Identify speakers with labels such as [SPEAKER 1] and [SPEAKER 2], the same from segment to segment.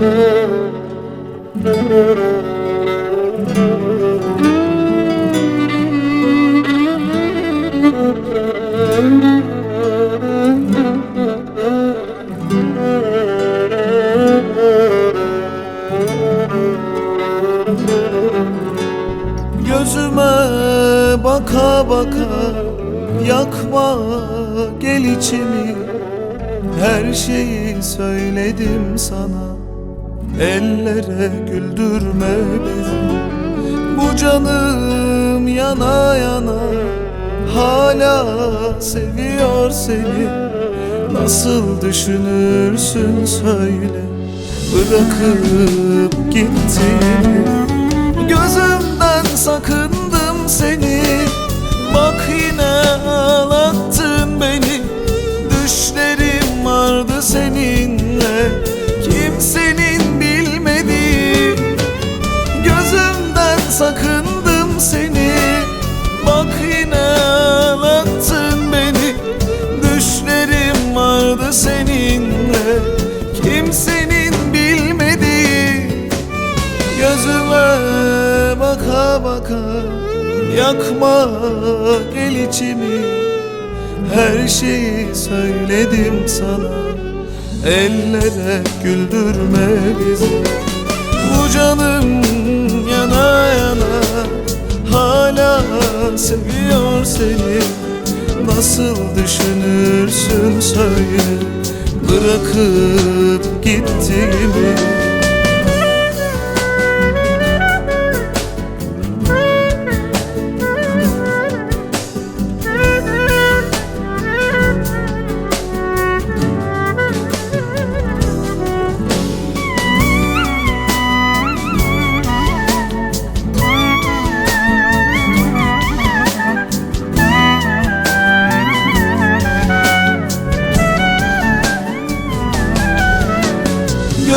[SPEAKER 1] Gözüme baka baka yakma gel içimi. Her şeyi söyledim sana. Ellere güldürme beni Bu canım yana yana Hala seviyor seni. Nasıl düşünürsün söyle. Bırakıp gittiğimi baka baka Yakma gel içimi. Her şeyi söyledim sana Ellere güldürme bizi. Bu canım yana yana Hala seviyor seni. Nasıl düşünürsün söyle Bırakıp gittiğimi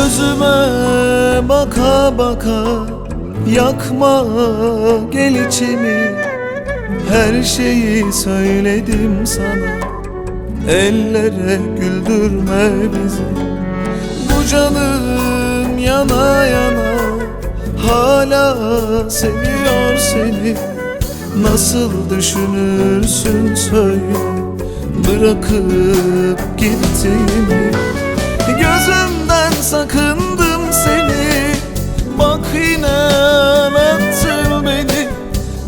[SPEAKER 1] Gözüme baka baka Yakma gel içimi. Her şeyi söyledim sana. Ellere güldürme bizi. Bu canım yana yana Hala seviyor seni. Nasıl düşünürsün söyle Bırakıp gittiğimi Gözümden sakındım seni. Bak yine ağlattın beni.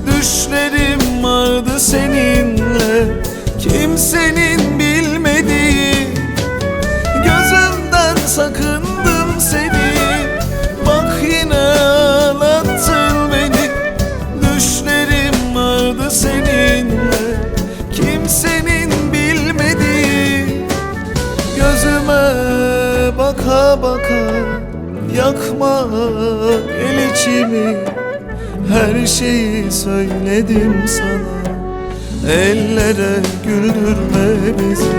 [SPEAKER 1] Düşlerim vardı seninle. Kimsenin bilmediği. Gözümden sakındım baka baka Yakma el içimi. Her şeyi söyledim sana. Ellere güldürme bizi.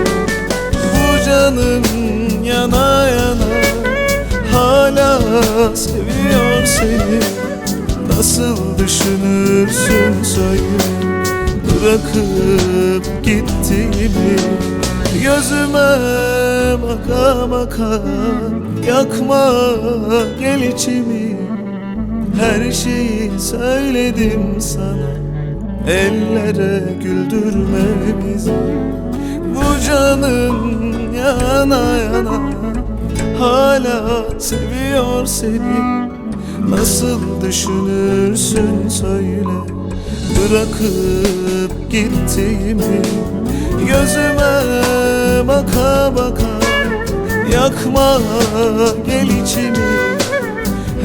[SPEAKER 1] Bu canım yana yana Hala seviyor seni. Nasıl düşünürsün söyle. Bırakıp gittiğimi Gözüme baka baka Yakma gel içimi. Her şeyi söyledim sana. Ellere güldürme bizi. Bu canım yana yana Hala seviyor seni. Nasıl düşünürsün söyle. Bırakıp gittiğimi Gözüme baka baka Yakma gel içimi.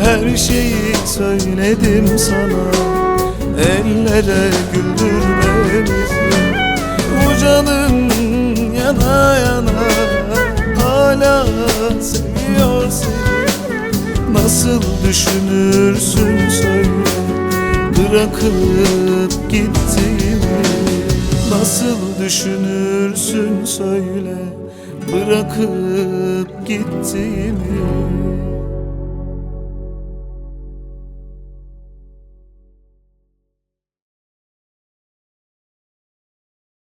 [SPEAKER 1] Her şeyi söyledim sana Ellere güldürme bizi Bu yana yana Hala seviyor seni. Nasıl düşünürsün söyle Bırakıp gittiğimi Nasıl düşünürsün söyle Bırakıp gittiğimi